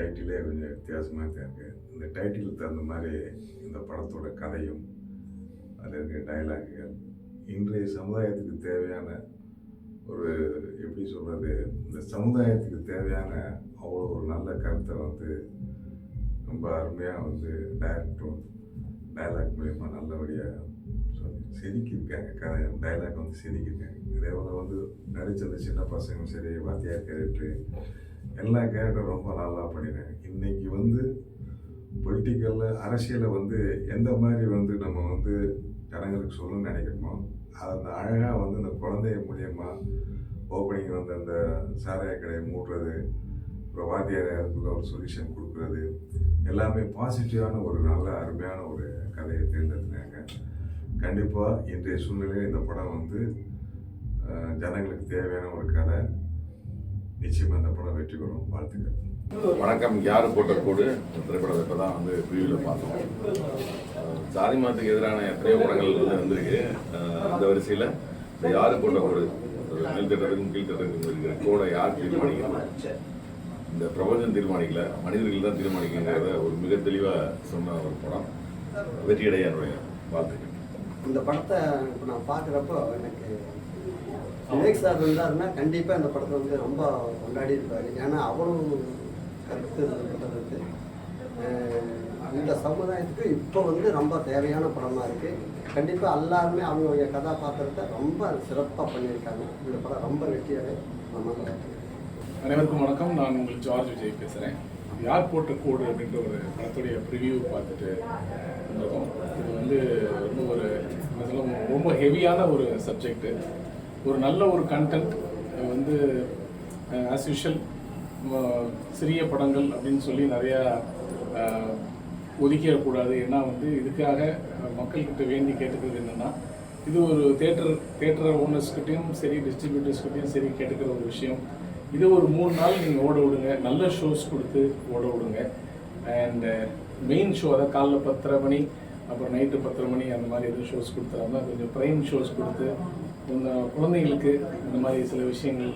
டைட்டிலே கொஞ்சம் வித்தியாசமாக தான் இருக்குது இந்த டைட்டிலுக்கு தகுந்த மாதிரி இந்த படத்தோட கதையும் அதில் இருக்கிற டைலாக்குகள் இன்றைய சமுதாயத்துக்கு தேவையான ஒரு எப்படி சொல்கிறது இந்த சமுதாயத்துக்கு தேவையான அவ்வளோ ஒரு நல்ல கருத்தை வந்து ரொம்ப அருமையாக வந்து டைரக்டும் டைலாக் மூலயமா நல்லபடியாக செதுக்கியிருக்காங்க கதை டைலாக் வந்து செதுக்கியிருக்காங்க இதே போல் வந்து நடித்த அந்த சின்ன பசங்களும் சரி வாத்தியார் கேரக்டரு எல்லா கேரக்டரும் ரொம்ப நல்லா பண்ணிடுறாங்க இன்றைக்கி வந்து பொலிட்டிக்கலில் அரசியலை வந்து எந்த மாதிரி வந்து நம்ம வந்து ஜனங்களுக்கு சொல்லணும்னு நினைக்கிறோமோ அது அந்த அழகாக வந்து இந்த குழந்தைய மூலியமாக ஓப்பனிங் வந்து அந்த சாராய கடையை மூடுறது அப்புறம் வாத்தியார் ஒரு சொல்யூஷன் கொடுக்குறது எல்லாமே பாசிட்டிவான ஒரு நல்ல அருமையான ஒரு கதையை தேர்ந்தெடுத்தேன் கண்டிப்பாக இன்றைய சூழ்நிலையில் இந்த படம் வந்து ஜனங்களுக்கு தேவையான ஒரு கதை. நிச்சயமாக இந்த படம் வெற்றி பெறும். வாழ்த்துக்கள். வணக்கம். யார் போட்ட கோடு? திரைப்படத்தை இப்போ தான் வந்து பிரிவில் பார்த்தோம். ஜாதி மதத்துக்கு எதிரான எத்தனையோ படங்கள் வந்து வந்திருக்கு. அந்த வரிசையில் இந்த யாரு போட்ட கோடு? மேல் திட்டத்துக்கும் கீழ் திட்டத்துக்கும் இருக்கிற கோடை யார் தீர்மானிக்கிறது இந்த பிரபஞ்சம் தீர்மானிக்கல மனிதர்கள் தான் தீர்மானிக்குங்கிறத ஒரு மிக தெளிவாக சொன்ன ஒரு படம். வெற்றியடைய என்னுடைய வாழ்த்துக்கள். இந்த படத்தை இப்போ நான் பார்க்குறப்போ எனக்கு விவேக் சார் இருந்தாருன்னா கண்டிப்பாக இந்த படத்தை வந்து ரொம்ப கொண்டாடி இருப்பார். ஏன்னா அவ்வளவு கருத்து இந்த இந்த சமுதாயத்துக்கு இப்போ வந்து ரொம்ப தேவையான படமாக இருக்குது கண்டிப்பாக எல்லாருமே அவங்களுடைய கதாபாத்திரத்தை ரொம்ப சிறப்பாக பண்ணியிருக்காங்க. இந்த படம் ரொம்ப வெற்றியாகவே நம்ம அனைவருக்கும் வணக்கம். நான் உங்கள் ஜார்ஜ் விஜய் பேசுகிறேன் யார் போட்ட கோடு அப்படின்ற ஒரு படத்துடைய ப்ரிவியூ பார்த்துட்டு வந்திருக்கோம் இது வந்து ரொம்ப ஒரு என்ன சொல்ல, ரொம்ப ஹெவியான ஒரு சப்ஜெக்ட்டு ஒரு நல்ல ஒரு கண்டென்ட் வந்து ஆஸ் யூஷுவல் சிறிய படங்கள் அப்படின்னு சொல்லி நிறையா ஒதுக்கிடக்கூடாது. ஏன்னா வந்து இதுக்காக மக்கள்கிட்ட வேண்டி கேட்டுக்கிறது என்னென்னா இது ஒரு தேட்டர் தேட்டர் ஓனர்ஸ்கிட்டையும் சரி டிஸ்ட்ரிபியூட்டர்ஸ்கிட்டையும் சரி கேட்டுக்கிற ஒரு விஷயம். இது ஒரு மூணு நாள் நீங்கள் ஓட விடுங்க. நல்ல ஷோஸ் கொடுத்து ஓட விடுங்க. அண்டு மெயின் ஷோ அதாவது காலைல பத்தரை மணி அப்புறம் நைட்டு பத்தரை மணி அந்த மாதிரி எதுவும் ஷோஸ் கொடுத்தாருன்னா கொஞ்சம் ப்ரைம் ஷோஸ் கொடுத்து இந்த குழந்தைங்களுக்கு இந்த மாதிரி சில விஷயங்கள்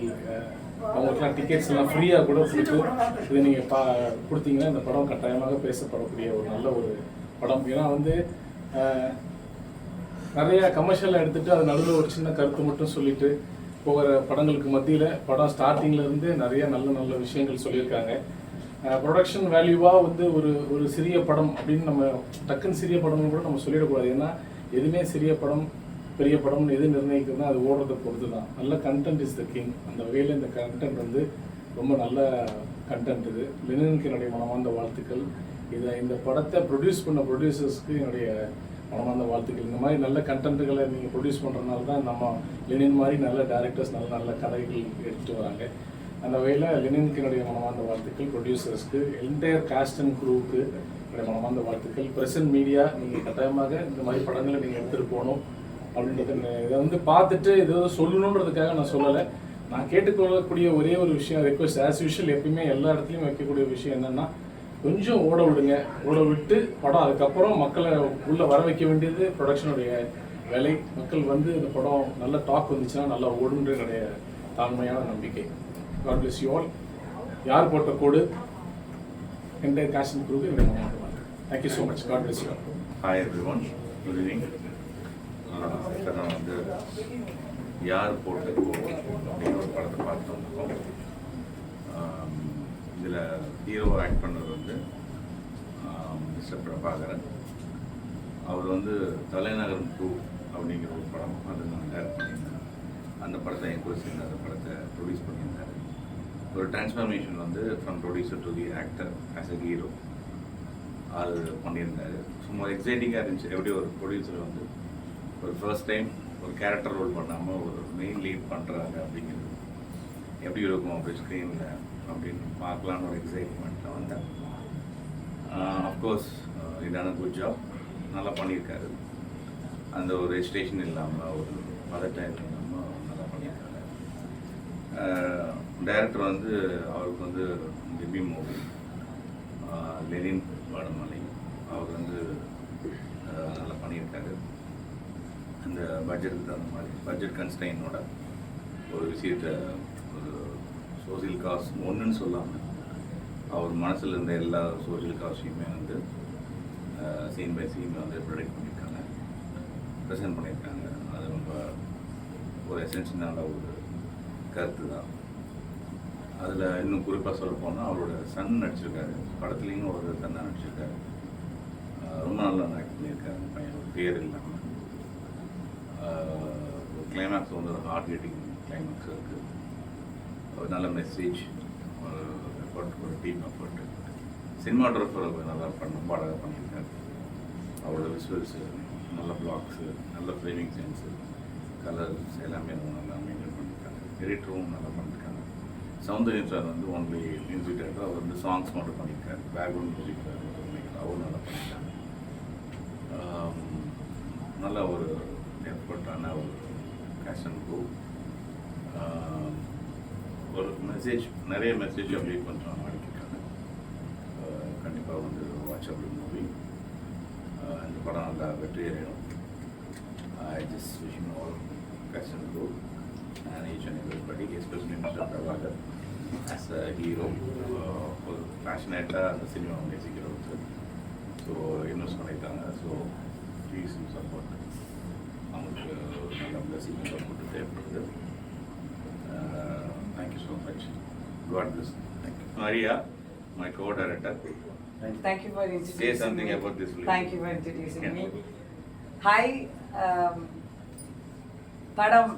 அவங்களுக்குலாம் டிக்கெட்ஸ் எல்லாம் ஃப்ரீயாக கூட கொடுத்து இதை நீங்கள் பா கொடுத்தீங்கன்னா இந்த படம் கட்டாயமாக பேசப்படக்கூடிய ஒரு நல்ல ஒரு படம். ஏன்னா வந்து நிறையா நிறைய கமர்ஷியலாக எடுத்துகிட்டு அது நடுவில் ஒரு சின்ன கருத்து மட்டும் சொல்லிட்டு போகிற படங்களுக்கு மத்தியில் படம் ஸ்டார்டிங்கில் இருந்து நிறைய நல்ல நல்ல விஷயங்கள் சொல்லியிருக்காங்க. ப்ரொடக்ஷன் வேல்யூவாக வந்து ஒரு ஒரு சிறிய படம் அப்படின்னு நம்ம டக்குன்னு சிறிய படம்னு கூட நம்ம சொல்லிடக்கூடாது. ஏன்னா எதுவுமே சிறிய படம் பெரிய படம்னு எது நிர்ணயிக்கிறதுனா அது ஓடுறதை பொறுத்து தான் நல்ல கண்டென்ட் இஸ் த கிங் அந்த வகையில் இந்த கண்டென்ட் வந்து ரொம்ப நல்ல கண்டென்ட் இது. லெனினுக்கு என்னுடைய மனமார்ந்த வாழ்த்துக்கள். இதை இந்த படத்தை ப்ரொடியூஸ் பண்ண ப்ரொடியூசர்ஸ்க்கு என்னுடைய மனமார்ந்த வாழ்த்துக்கள். இந்த மாதிரி நல்ல கண்டென்ட்டுகளை நீங்கள் ப்ரொடியூஸ் பண்ணுறதுனால தான் நம்ம லெனின் மாதிரி நல்ல டேரக்டர்ஸ் நல்ல நல்ல கதைகள் எடுத்துகிட்டு வராங்க. அந்த வகையில் லெனினுக்கு மனமார்ந்த வாழ்த்துக்கள் ப்ரொடியூசர்ஸ்க்கு என்டையர் காஸ்ட் அண்ட் குரூவுக்கு என்னுடைய மனமார்ந்த வாழ்த்துக்கள். பிரசன்ட் மீடியா நீங்கள் கட்டாயமாக இந்த மாதிரி படங்களை நீங்கள் எடுத்துகிட்டு போகணும் அப்படின்றது இதை வந்து பார்த்துட்டு ஏதோ சொல்லணுன்றதுக்காக நான் சொல்லலை. நான் கேட்டுக்கொள்ளக்கூடிய ஒரே ஒரு விஷயம் ரெக்வஸ்ட் ஆஸ் யூஷுவல் எப்பயுமே எல்லா இடத்துலையும் வைக்கக்கூடிய விஷயம் என்னென்னா கொஞ்சம் ஓட விடுங்க. ஓட விட்டு படம் அதுக்கப்புறம் மக்களை உள்ளே வர வைக்க வேண்டியது ப்ரொடக்ஷனுடைய வேலை. மக்கள் வந்து இந்த படம் நல்ல டாக் வந்துச்சுன்னா நல்லா ஓடுன்ற என்னுடைய தாழ்மையான நம்பிக்கை. காட் பிளஸ் யூ ஆல் யார் போட்ட கோடு? எந்த காஷன் குரூப் என்னுடைய thank you so much God bless you all hi everyone good evening sir நான் வந்து யார் போட்ட கோடு அப்படின்னு ஒரு படத்தை பார்த்து வந்திருக்கோம். இதில் ஹீரோ ஆக்ட் பண்ணது வந்து மிஸ்டர் பிரபாகரன். அவர் வந்து தலைநகரம் டூ அப்படிங்கிற ஒரு படம் அது நான் டேரக்ட் பண்ணியிருந்தேன். அந்த படத்தை என் கூட சேர்ந்து அந்த படத்தை ப்ரொடியூஸ் பண்ணியிருந்தேன் ஒரு டிரான்ஸ்ஃபர்மேஷன் வந்து from producer to the actor as a hero அது பண்ணியிருந்தார். சும்மா எக்ஸைட்டிங்காக இருந்துச்சு. எப்படி ஒரு ப்ரொடியூசர் வந்து ஒரு ஃபர்ஸ்ட் டைம் ஒரு கேரக்டர் ரோல் பண்ணாமல் ஒரு மெயின் லீட் பண்ணுறாங்க அப்படிங்கிறது. எப்படி இருக்கும் அப்படி ஸ்க்ரீனில் அப்படின்னு பார்க்கலான்னு ஒரு எக்ஸைட்மெண்ட்டில் வந்தேன். அஃப்கோர்ஸ் இதான குட் ஜாப் நல்லா பண்ணியிருக்காரு. அந்த ஒரு ரெஜிஸ்ட்ரேஷன் இல்லாமல் ஒரு பதட்டம் இல்லாமல் நல்லா பண்ணியிருக்காரு. டைரக்டர் வந்து அவருக்கு வந்து பிபி மூவி லெனின் வடமலை அவர் வந்து நல்லா பண்ணியிருக்காரு. அந்த பட்ஜெட்டுக்கு தகுந்த மாதிரி பட்ஜெட் கன்ஸ்டைனோட ஒரு விஷயத்தை ஒரு சோசியல் காஸ் ஒன்றுன்னு சொல்லாமல் அவர் மனசில் இருந்த எல்லா சோஷியல் காஸ்டையுமே வந்து சீன் பை சீன் வந்து ப்ரொடெக்ட் பண்ணியிருக்காங்க ப்ரெசென்ட் பண்ணியிருக்காங்க. அது ரொம்ப ஒரு எசென்ஷியலான ஒரு கருத்து தான் அதில் இன்னும் குறிப்பாக சொல்ல போனால் அவரோட சன் நடிச்சிருக்காரு. படத்துலேயும் ஒரு சன்னாக நடிச்சிருக்காரு. ரொம்ப நல்லா ஆக்ட் பண்ணியிருக்காரு. அந்த பையன். ஒரு பேர் இல்லாமல் கிளைமேக்ஸ் வந்து ஒரு ஹார்ட் ஹிட்டிங் கிளைமேக்ஸ் இருக்குது ஒரு நல்ல மெசேஜ் ஒரு எஃபர்ட் ஒரு டீம் எஃபர்ட் சினிமாட்டோகிராஃபர் நல்லா பண்ண பாடகை பண்ணியிருக்காரு. அவரோட விசுவல்ஸு நல்ல பிளாக்ஸு நல்ல ஃப்ரேமிங் சென்ஸு கலர்ஸ் எல்லாமே நல்லா மெயின்டைன் பண்ணியிருக்காங்க எடிட்டரும் நல்லா பண்ணியிருக்காங்க சௌந்தர்யம் சார் வந்து ஒன்லி மியூசிக் டேரக்டர் அவர் வந்து சாங்ஸ் மட்டும் பண்ணியிருக்காரு பேக்ரவுண்ட் மியூசிக் அவரும் நல்லா பண்ணியிருக்காங்க நல்ல ஒரு எஃபர்ட்டான ஒரு கேஷன் ப்ரூ ஒரு மெசேஜ் நிறைய மெசேஜ் அப்படியே கொஞ்சம் அடிக்கிருக்காங்க கண்டிப்பாக வந்து வாட்சபிள் மூவி இந்த படம் நல்லா வெற்றி அடையும். I just wishing all cation Bru and each and everybody especially mister Prabhakar as a hero ஒரு பேஷனேட்டாக அந்த சினிமா நேசிக்கிறவங்க ஸோ இன்வெஸ்ட் பண்ணியிருக்காங்க ஸோ ப்ளீஸ் சப்போர்ட் அவங்களுக்கு நல்ல பிளஸிங் சப்போர்ட் தேவைப்படுது thank you so much God bless thank you Maria my co director Thank you for introducing Say something me. about this film. Thank you for introducing Yeah. me. Hi, um, படம்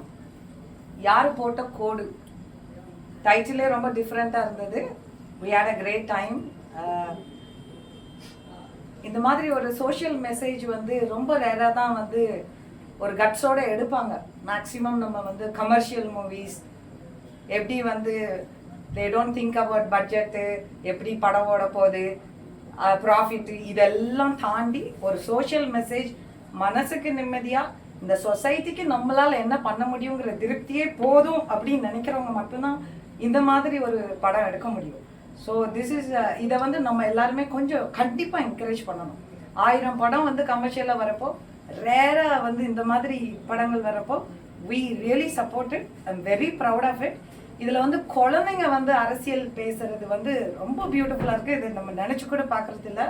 யார் போட்ட கோடு? டைட்டிலே ரொம்ப டிஃப்ரெண்ட்டாக இருந்தது. We had a great time இந்த மாதிரி ஒரு social message வந்து ரொம்ப ரேராக தான் வந்து ஒரு கட்ஸோட எடுப்பாங்க. மேக்ஸிமம் நம்ம வந்து கமர்ஷியல் மூவிஸ் எப்படி வந்து they don't think about budget எப்படி படம் ஓட போகுது ப்ராஃபிட்டு இதெல்லாம் தாண்டி ஒரு சோஷியல் மெசேஜ் மனசுக்கு நிம்மதியாக இந்த சொசைட்டிக்கு நம்மளால் என்ன பண்ண முடியுங்கிற திருப்தியே போதும் அப்படின்னு நினைக்கிறவங்க மட்டும்தான் இந்த மாதிரி ஒரு படம் எடுக்க முடியும். ஸோ திஸ் இஸ் இதை வந்து நம்ம எல்லாருமே கொஞ்சம் கண்டிப்பாக என்கரேஜ் பண்ணணும். ஆயிரம் படம் வந்து கமர்ஷியலாக வரப்போ ரேராக வந்து இந்த மாதிரி படங்கள் வரப்போ we really supported I'm very proud of it இதில் வந்து குழந்தைங்க வந்து அரசியல் பேசுறது வந்து ரொம்ப பியூட்டிஃபுல்லாக இருக்குது இது நம்ம நினச்சி கூட பார்க்கறது இல்லை.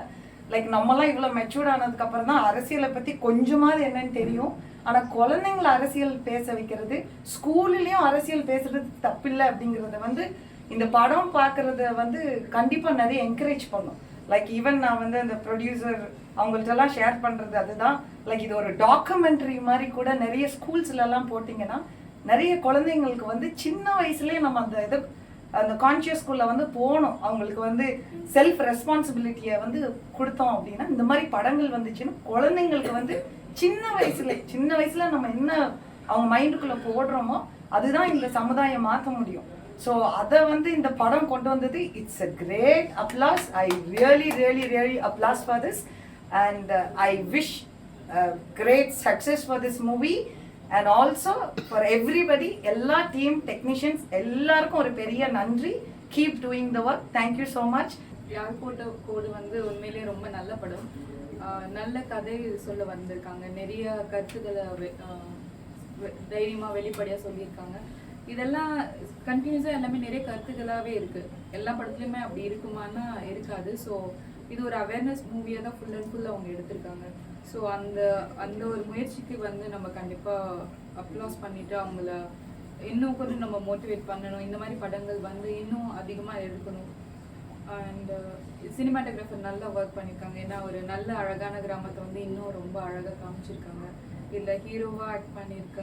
லைக் நம்மலாம் இவ்வளோ மெச்சூர்ட் ஆனதுக்கு அப்புறம் தான் அரசியலை பற்றி கொஞ்சமாவது என்னன்னு தெரியும். ஆனால் குழந்தைங்கள அரசியல் பேச வைக்கிறது ஸ்கூல்லையும் அரசியல் பேசுறது தப்பில்லை அப்படிங்கிறத வந்து இந்த படம் பார்க்கறத வந்து கண்டிப்பாக நிறைய என்கரேஜ் பண்ணும். லைக் ஈவன் நான் வந்து அந்த ப்ரொடியூசர் அவங்கள்ட்டெல்லாம் ஷேர் பண்ணுறது அதுதான். லைக் இது ஒரு டாக்குமெண்ட்ரி மாதிரி கூட நிறைய ஸ்கூல்ஸ்லலாம் போட்டிங்கன்னா நிறைய குழந்தைங்களுக்கு வந்து சின்ன வயசுலேயே நம்ம அந்த இதை அந்த கான்ஷியஸ் வந்து போகணும். அவங்களுக்கு வந்து செல்ஃப் ரெஸ்பான்சிபிலிட்டியை வந்து கொடுத்தோம் அப்படின்னா இந்த மாதிரி படங்கள் வந்துச்சுன்னா குழந்தைங்களுக்கு வந்து சின்ன வயசுல சின்ன வயசுல நம்ம என்ன அவங்க மைண்டுக்குள்ள போடுறோமோ அதுதான் இந்த சமுதாயம் மாற்ற முடியும். ஸோ அதை வந்து இந்த படம் கொண்டு வந்தது it's a great applause I really really really applause for this and I wish great success for this movie and also for everybody எல்லா டீம் டெக்னீஷியன்ஸ் எல்லாருக்கும் ஒரு பெரிய நன்றி. Keep doing the work thank you so much யார் போட்ட கோடு வந்து உண்மையிலேயே ரொம்ப நல்ல படம். நல்ல கதை சொல்ல வந்திருக்காங்க. நிறைய கருத்துக்களை தைரியமாக வெளிப்படையாக சொல்லியிருக்காங்க. இதெல்லாம் கண்டினியூஸாக எல்லாமே நிறைய கருத்துக்களாகவே இருக்குது எல்லா படத்துலையுமே அப்படி இருக்குமானா இருக்காது. ஸோ இது ஒரு அவேர்னஸ் மூவியாக தான் ஃபுல் அண்ட் ஃபுல் அவங்க எடுத்திருக்காங்க. ஸோ அந்த அந்த ஒரு முயற்சிக்கு வந்து நம்ம கண்டிப்பாக அப்ளாஸ் பண்ணிவிட்டு அவங்கள இன்னும் கொஞ்சம் நம்ம மோட்டிவேட் பண்ணணும். இந்த மாதிரி படங்கள் வந்து இன்னும் அதிகமாக எடுக்கணும். அண்ட் சினிமாட்டோகிராஃபர் uh, நல்லா ஒர்க் பண்ணியிருக்காங்க ஏன்னா ஒரு நல்ல அழகான கிராமத்தை வந்து இன்னும் ரொம்ப அழகாக காமிச்சிருக்காங்க. இதில் ஹீரோவாக ஆக்ட் பண்ணியிருக்க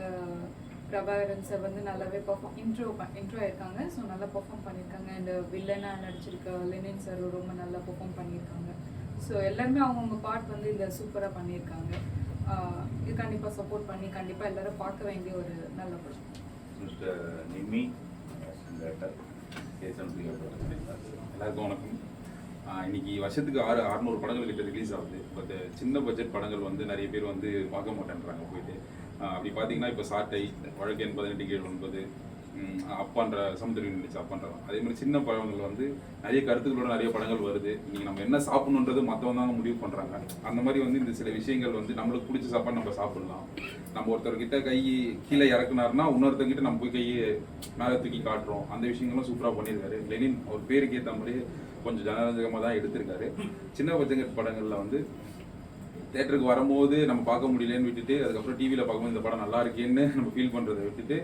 பிரபாகரன் சார் வந்து நல்லாவே பர்ஃபார்ம் இன்ட்ரோ இன்ட்ரோ ஆயிருக்காங்க. ஸோ நல்லா பர்ஃபார்ம் பண்ணியிருக்காங்க அண்ட் வில்லனாக நடிச்சிருக்க லெனின் சார் ரொம்ப நல்லா பெர்ஃபார்ம் பண்ணியிருக்காங்க ஸோ எல்லாருமே அவங்கவுங்க பார்ட் வந்து இதில் சூப்பராக பண்ணியிருக்காங்க. இது கண்டிப்பாக சப்போர்ட் பண்ணி கண்டிப்பாக எல்லாரும் பார்க்க வேண்டிய ஒரு நல்ல படம் மிஸ்டர் நிம்மி எல்லாருக்கும் வணக்கம். இன்னைக்கு வருஷத்துக்கு ஆறு அறுநூறு படங்கள் கிட்ட ரிலீஸ் ஆகுது. பட் சின்ன பட்ஜெட் படங்கள் வந்து நிறைய பேர் வந்து பார்க்க மாட்டேன்றாங்க போயிட்டு. அப்படி பார்த்தீங்கன்னா இப்போ சாட்டை வழக்கு எண் பதினெட்டு கீழ் ஒன்பது அப்பான்ற சமுத்திரம் நடிச்சு அப்பான்றவன் அதே மாதிரி சின்ன படங்கள் வந்து நிறைய கருத்துக்களோட நிறைய படங்கள் வருது. இன்னைக்கு நம்ம என்ன சாப்பிடணுன்றது மற்றவங்க தான் முடிவு பண்ணுறாங்க அந்த மாதிரி வந்து இந்த சில விஷயங்கள் வந்து நம்மளுக்கு பிடிச்ச சாப்பாடு நம்ம சாப்பிடலாம். நம்ம ஒருத்தர்கிட்ட கை கீழே இறக்குனாருன்னா இன்னொருத்தர்கிட்ட நம்ம போய் கையை மேலே தூக்கி காட்டுறோம். அந்த விஷயங்களும் சூப்பராக பண்ணியிருக்காரு. லெனின் அவர் பேருக்கு ஏற்ற மாதிரி கொஞ்சம் ஜனரஞ்சகமாக தான் எடுத்திருக்காரு. சின்ன பச்சங்க படங்களில் வந்து தேட்டருக்கு வரும்போது நம்ம பார்க்க முடியலன்னு விட்டுட்டு அதுக்கப்புறம் டிவியில் பார்க்கும்போது இந்த படம் நல்லா இருக்கேன்னு நம்ம ஃபீல் பண்ணுறதை விட்டுட்டு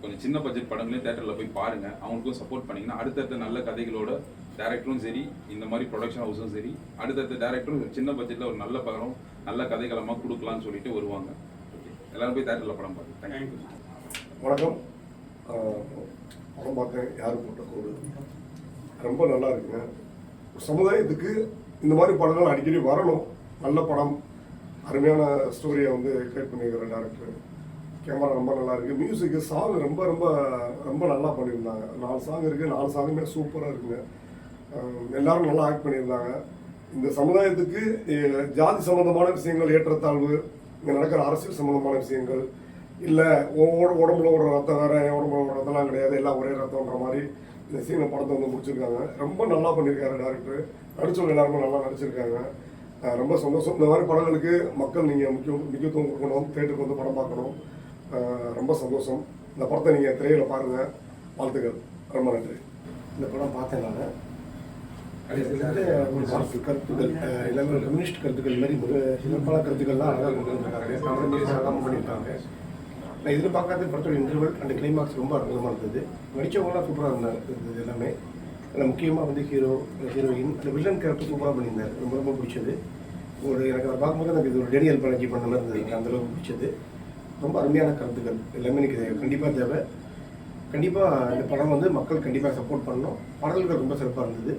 கொஞ்சம் சின்ன பட்ஜெட் படங்களையும் தேட்டரில் போய் பாருங்க. அவங்களுக்கும் சப்போர்ட் பண்ணீங்கன்னா அடுத்தடுத்த நல்ல கதைகளோட டேரக்டரும் சரி இந்த மாதிரி ப்ரொடக்ஷன் ஹவுஸும் சரி அடுத்தடுத்த டேரக்டரும் சின்ன பட்ஜெட்டில் ஒரு நல்ல படம் நல்ல கதைகளமாக கொடுக்கலாம்னு சொல்லிட்டு வருவாங்க. எல்லாரும் போய் தேட்டரில் படம் பாருங்க. தேங்க்யூ வணக்கம். படம் பார்த்தேன் யார் போட்ட கோடு? ரொம்ப நல்லா இருக்குங்க. சமுதாயத்துக்கு இந்த மாதிரி படங்கள் அடிக்கடி வரணும். நல்ல படம் அருமையான ஸ்டோரியை வந்து கிரியேட் பண்ணியிருக்கிற டேரக்டர் கேமரா ரொம்ப நல்லா இருக்குது மியூசிக்கு சாங் ரொம்ப ரொம்ப ரொம்ப நல்லா பண்ணியிருந்தாங்க. நாலு சாங் இருக்குது நாலு சாங்குமே சூப்பராக இருக்குங்க. எல்லாரும் நல்லா ஆக்ட் பண்ணியிருந்தாங்க. இந்த சமுதாயத்துக்கு ஜாதி சம்மந்தமான விஷயங்கள் ஏற்றத்தாழ்வு இங்கே நடக்கிற அரசியல் சம்மந்தமான விஷயங்கள் இல்லை உடம்புல ஒரு ரத்தம் வேறு என் உடம்புல ஒரு ரத்தம்லாம் கிடையாது. எல்லாம் ஒரே ரத்தம்ன்ற மாதிரி இந்த சீனை படத்தை வந்து முடிச்சிருக்காங்க. ரொம்ப நல்லா பண்ணியிருக்காரு டேரக்டர் நடிச்சவங்க எல்லாருமே நல்லா நடிச்சிருக்காங்க. ரொம்ப சந்தோஷம். இந்த மாதிரி படங்களுக்கு மக்கள் நீங்கள் முக்கியம் முக்கியத்துவம் கொடுக்கணும். தேட்டருக்கு வந்து படம் பார்க்கணும். ரொம்ப சந்தோஷம். இந்த படத்தை நீங்கள் திரையில் பாருங்கள் வாழ்த்துக்கள். ரொம்ப நன்றி. இந்த படம் பார்த்தேன் நான். கருத்துக்கள் எல்லாமே கம்யூனிஸ்ட் கருத்துக்கள் மாதிரி சிறப்பான கருத்துக்கள்லாம் அழகாக கொண்டு பண்ணியிருக்காங்க. நான் எதிர்பார்க்காத படத்தோட இன்டர்வல் அண்ட் கிளைமாக்ஸ் ரொம்ப அற்புதமாக இருந்தது. நடித்தவங்களாம் சூப்பராக இருந்தாங்க. இருந்தது எல்லாமே. அதில் முக்கியமாக வந்து ஹீரோ ஹீரோயின் அந்த வில்லன் கேரக்டர் சூப்பராக பண்ணியிருந்தார். ரொம்ப ரொம்ப பிடிச்சது. ஒரு எனக்கு அதை பார்க்கும்போது எனக்கு இது ஒரு டேனியல் பழஞ்சி பண்ண மாதிரி இருந்தது. அந்தளவுக்கு பிடிச்சது. ரொம்ப அருமையான கருத்துக்கள். எல்லாமே எனக்கு கண்டிப்பாக தேவை. கண்டிப்பாக இந்த படம் வந்து மக்கள் கண்டிப்பாக சப்போர்ட் பண்ணணும். பாடல்கள் ரொம்ப சிறப்பாக இருந்தது.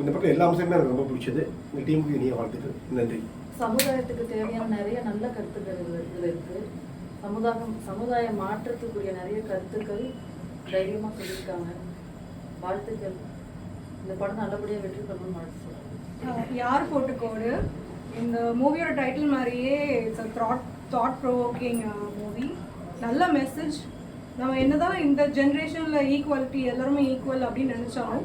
இந்த பக்கம் எல்லா அம்சமே எனக்கு ரொம்ப பிடிச்சது. இந்த டீமுக்கு இனிய வாழ்த்துக்கள். நன்றி. சமுதாயத்துக்கு தேவையான நிறைய நல்ல கருத்துக்கள் இதுல இதுல இருக்கு. சமுதாயம் சமுதாய மாற்றத்துக்குரிய நிறைய கருத்துக்கள் தைரியமா சொல்லியிருக்காங்க. வாழ்த்துக்கள். இந்த படம் நல்லபடியா வெற்றி பெறணும்னு வாழ்த்து யார் போட்டு கோடு இந்த மூவியோட டைட்டில் மாதிரியே it's a thought thought provoking movie நல்ல மெசேஜ் நம்ம என்னதான் இந்த ஜென்ரேஷனில் ஈக்குவாலிட்டி எல்லாருமே ஈக்குவல் அப்படின்னு நினச்சாலும்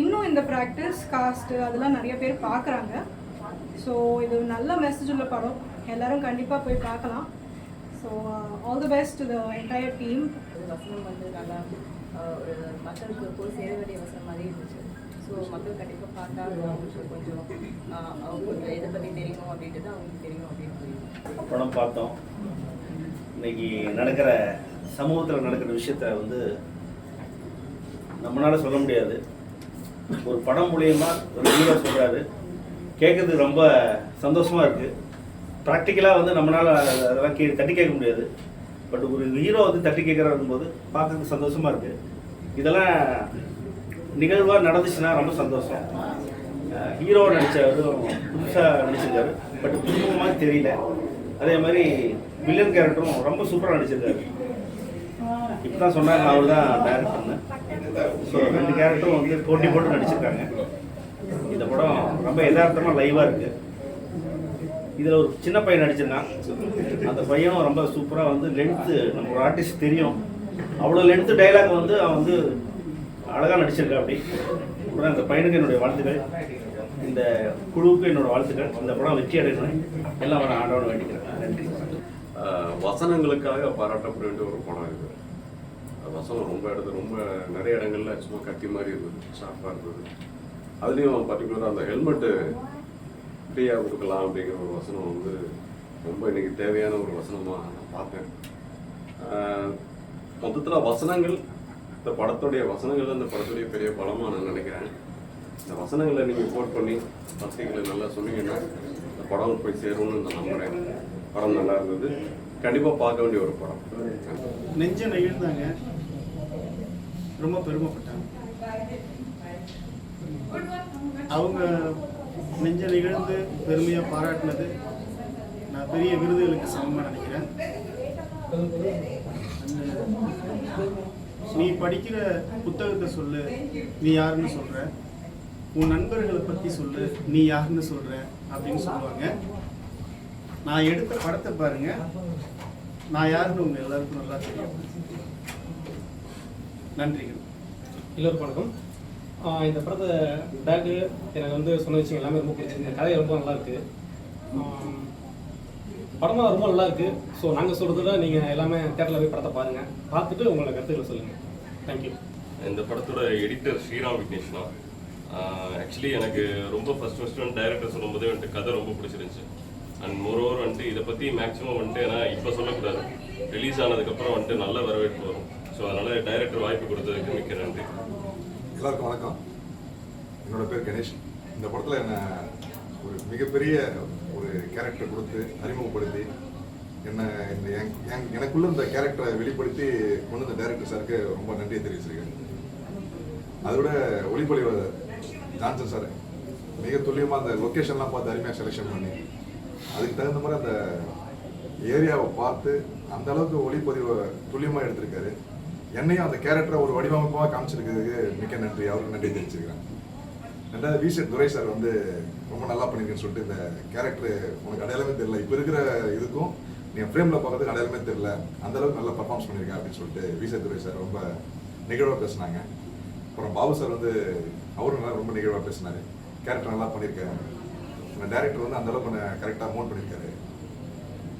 இன்னும் இந்த ப்ராக்டிஸ் காஸ்ட்டு அதெல்லாம் நிறைய பேர் பார்க்குறாங்க. ஸோ இது நல்ல மெசேஜ் உள்ள படம். எல்லோரும் கண்டிப்பாக போய் பார்க்கலாம். So all the best to the entire team வசனம் வந்து நல்லா uh, ஒரு மக்களுக்கு போய் சேர வேண்டிய வசனம் மாதிரி இருந்துச்சு. ஸோ மக்கள் கண்டிப்பாக பார்த்தா அவங்களுக்கு கொஞ்சம் அவங்களுக்கு எதை பற்றி தெரியும் அப்படின்றது அவங்களுக்கு தெரியும் அப்படின்னு படம் பார்த்தோம். இன்னைக்கு நடக்கிற சமூகத்தில் நடக்கிற விஷயத்த வந்து நம்மளால சொல்ல முடியாது. ஒரு படம் மூலியமா ஒரு ஹீரோ சொல்றாரு. கேட்கறதுக்கு ரொம்ப சந்தோஷமா இருக்கு. ப்ராக்டிக்கலாக வந்து நம்மளால அதெல்லாம் கே தட்டி கேட்க முடியாது. பட் ஒரு ஹீரோ வந்து தட்டி கேட்குறாருக்கும் போது பார்க்கறதுக்கு சந்தோஷமா இருக்கு. இதெல்லாம் நிகழ்வாக நடந்துச்சுன்னா ரொம்ப சந்தோஷம். ஹீரோ நடித்தவரும் புதுசாக நடிச்சிருக்காரு. பட் புதுமுக தெரியல. அதே மாதிரி வில்லன் கேரக்டரும் ரொம்ப சூப்பராக நடிச்சிருக்காரு. இப்போ தான் சொன்னாங்க அவர் தான் டேரக்ட் பண்ணேன். ஸோ ரெண்டு கேரக்டரும் வந்து போட்டி போட்டு நடிச்சிருக்காங்க. இந்த படம் ரொம்ப யதார்த்தமாக லைவாக இருக்குது இதில் ஒரு சின்ன பையன் நடிச்சிருந்தான் அந்த பையனும் ரொம்ப சூப்பராக வந்து லென்த்து நம்ம ஒரு ஆர்டிஸ்ட் தெரியும். அவ்வளோ லென்த்து டைலாக் வந்து அவன் வந்து அழகாக நடிச்சிருக்கா அப்படி. அந்த பையனுக்கு என்னுடைய வாழ்த்துக்கள். இந்த குழுவுக்கு என்னோட வாழ்த்துக்கள். இந்த படம் வெற்றி அடையணும் எல்லாம் வர ஆண்டவன் வேண்டிக்கிறேன். நன்றி. வசனங்களுக்காக பாராட்டப்பட வேண்டிய ஒரு படம் இது. வசனம் ரொம்ப இடத்துல ரொம்ப நிறைய இடங்கள்ல சும்மா கத்தி மாதிரி இருந்தது ஷார்ப்பாக இருந்தது. அதுலேயும் பர்டிகுலராக அந்த ஹெல்மெட்டு ஃப்ரீயாக கொடுக்கலாம் அப்படிங்கிற ஒரு வசனம் வந்து ரொம்ப இன்னைக்கு தேவையான ஒரு வசனமாக நான் பார்த்தேன். மொத்தத்தில் வசனங்கள் இந்த படத்துடைய வசனங்கள் அந்த படத்துடைய பெரிய பலமாக நான் நினைக்கிறேன். இந்த வசனங்களை நீங்கள் கோட் பண்ணி வசதிகளை நல்லா சொன்னீங்கன்னா இந்த படம் போய் சேரும்னு நான் நம்புகிறேன் படம் நல்லா இருந்தது. கண்டிப்பாக பார்க்க வேண்டிய ஒரு படம். நெஞ்ச நெகிழ்ந்தாங்க. ரொம்ப பெருமைப்பட்டாங்க. அவங்க நெஞ்ச நிகழ்ந்து பெருமையாக பாராட்டினது நான் பெரிய விருதுகளுக்கு சமமாக நினைக்கிறேன். நீ படிக்கிற புத்தகத்தை சொல்லு. நீ யாருன்னு சொல்ற? உன் நண்பர்களை பற்றி சொல்லு. நீ யாருன்னு சொல்ற? அப்படின்னு சொல்லுவாங்க. நான் எடுத்த படத்தை பாருங்க. நான் யாருன்னு உங்க எல்லாருக்கும் நல்லா தெரியும். நன்றிகள். எல்லோருக்கும் வணக்கம். ஆஹ் இந்த படத்தை டேக்கு எனக்கு வந்து சொன்ன விஷயம் எல்லாமே ரொம்ப பிடிச்சிருக்கு. கதை ரொம்ப நல்லா இருக்கு. ஆம், படமாக ரொம்ப நல்லா இருக்கு ஸோ நாங்கள் சொல்கிறத நீங்கள் எல்லாமே தேட்டரில் போய் படத்தை பாருங்கள் பார்த்துட்டு உங்களோட கருத்துக்களை சொல்லுங்கள் தேங்க்யூ இந்த படத்தோட எடிட்டர் ஸ்ரீராம் விக்னேஷ்னா ஆக்சுவலி எனக்கு ரொம்ப ஃபர்ஸ்ட் ஃபர்ஸ்ட் வந்து டைரக்டர் சொல்லும்போதே வந்துட்டு கதை ரொம்ப பிடிச்சிருந்துச்சு. அண்ட் மோரோவர் வந்துட்டு இதை பற்றி மேக்ஸிமம் வந்துட்டு ஏன்னா இப்போ சொல்லக்கூடாது. ரிலீஸ் ஆனதுக்கப்புறம் வந்துட்டு நல்ல வரவேற்பு வரும். ஸோ அதனால் டைரக்டர் வாய்ப்பு கொடுத்ததுக்கு மிக்க நன்றி. எல்லாருக்கும் வணக்கம். என்னோட பேர் கணேஷ். இந்த படத்தில் என்ன ஒரு மிகப்பெரிய கேரக்டர் கொடுத்து அறிமுகப்படுத்தி என்ன இந்த என்- எனக்குள்ள இந்த கேரக்டரை வெளிப்படுத்தி கொண்டு வந்த டேரக்டர் சாருக்கு ரொம்ப நன்றியை தெரிவிச்சிருக்கேன். அதோட ஒளிப்பொழிவு ஜான்சன் சார் மிக துல்லியமாக அந்த லொக்கேஷன்லாம் பார்த்து அருமையாக செலெக்ஷன் பண்ணி அதுக்கு தகுந்த மாதிரி அந்த ஏரியாவை பார்த்து அந்த அளவுக்கு ஒளிப்பதிவை துல்லியமாக எடுத்திருக்காரு. என்னையும் அந்த கேரக்டரை ஒரு வடிவமைப்பாக காமிச்சிருக்கிறதுக்கு மிக்க நன்றி. அவருக்கு நன்றி தெரிவிச்சுக்கிறேன். ரெண்டாவது விசெட் துரை சார் வந்து ரொம்ப நல்லா பண்ணியிருக்கேன்னு சொல்லிட்டு இந்த கேரக்டர் உனக்கு அடையாளமே தெரியல. இப்போ இருக்கிற இதுக்கும் நீ ஃப்ரேமில் பார்க்கறதுக்கு அடையாளமே தெரியல. அந்த அளவுக்கு நல்லா பர்ஃபார்மன்ஸ் பண்ணியிருக்கேன் அப்படின்னு சொல்லிட்டு விசெட் துரை சார் ரொம்ப நிகழ்வாக பேசினாங்க. அப்புறம் பாபு சார் வந்து அவரும் நல்லா ரொம்ப நிகழ்வாக பேசினாரு. கேரக்டர் நல்லா பண்ணியிருக்காரு அந்த டேரக்டர் வந்து அந்த அளவுக்கு கரெக்டாக மோன் பண்ணியிருக்காரு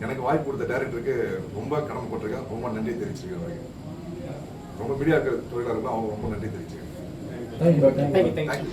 எனக்கு வாய்ப்பு கொடுத்த டேரக்டருக்கு ரொம்ப கடமைப்பட்டிருக்கேன் ரொம்ப நன்றி தெரிவிச்சிருக்கேன் அவருக்கு ரொம்ப மீடியா தொழிலாளர்கள் அவங்க ரொம்ப நன்றி தெரிவிச்சிருக்கேன் தேங்க்யூ தேங்க்யூ தேங்க்யூ